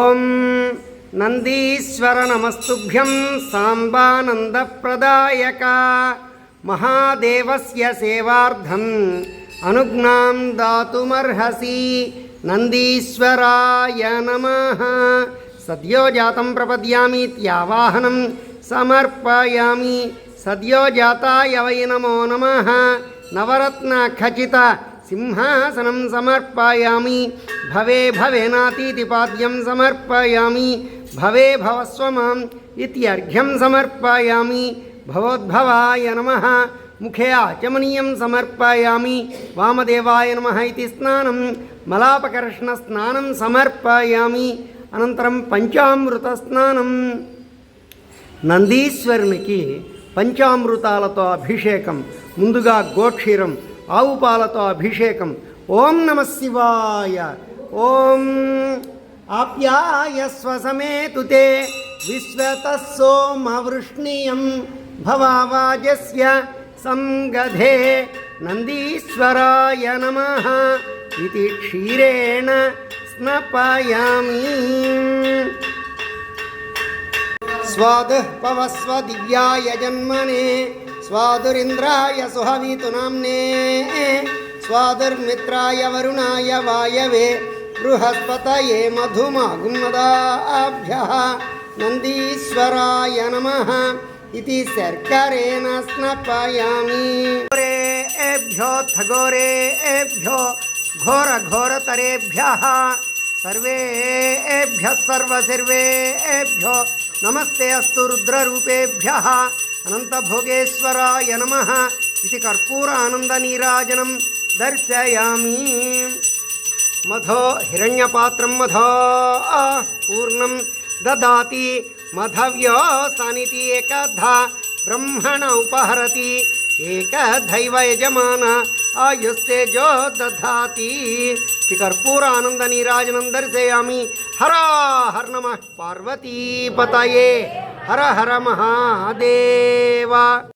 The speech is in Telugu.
ఓం నందీశ్వర నమస్తుభ్యం సాంబానందప్రదాయక మహాదేవస్య సేవార్థం అనుజ్ఞాం దాతుమర్హసి నందీశ్వరాయ నమ. సద్యోజాతం ప్రపద్యామీత్యావాహనం సమర్పయామి. సద్యోజాతాయ వై నమో నమ. నవరత్న ఖచిత సింహాసనం సమర్పయామి భవే భవేనాతీతి పాద్యం సమర్పయామి భవే భవస్వమాం ఇత్యర్ఘ్యం సమర్పయామి భవోద్భవాయ నమ ముఖే ఆచమనీయం సమర్పయామి వామదేవాయ నమ ఇది స్నానం మలాపకర్షణ స్నానం సమర్పయామి అనంతరం పంచామృత స్నానం నందీశ్వరునికి పంచామృతాలతో అభిషేకం ముందుగా గోక్షీరం ఆవు పాలతో అభిషేకం. ఓం నమ శివాయ. ఓం ఆప్యాయ స్వసమేతుతే విశ్వతస్సోమవృష్ణీయం భవావాజస్య సంగధే నందీశ్వరాయ నమ ఇది క్షీరేణ స్నపయామి. స్వాదః పవస్వ దివ్యాయ జన్మనే स्वादुरिन्द्राय सुहवितु नाम्ने स्वादुर्मित्राय वरुणाय वायवे बृहस्पतये मधुमागुमदाभ्यः नन्दीश्वराय नमः इति सर्करेण स्नपयामि घोरेभ्योऽथ घोरेभ्यो घोरघोरतरेभ्यः सर्वेभ्यः सर्वसर्वेभ्यो नमस्ते अस्तु रुद्ररूपेभ्यः అనంతభోగేశ్వరాయ నమ ఇది కర్పూర ఆనంద నీరాజనం దర్శయామి మధో హిరణ్యపాత్రం మధో పూర్ణం దదాతి మధవ్యో సనితి ఏకధ బ్రహ్మణ ఉపహరతి एकधैव यजमान आयुस्तेजो दधाति इति कर्पूरानन्दनीराजनं दर्शयामि हर हर नमः पार्वतीपतये हर हर महादेव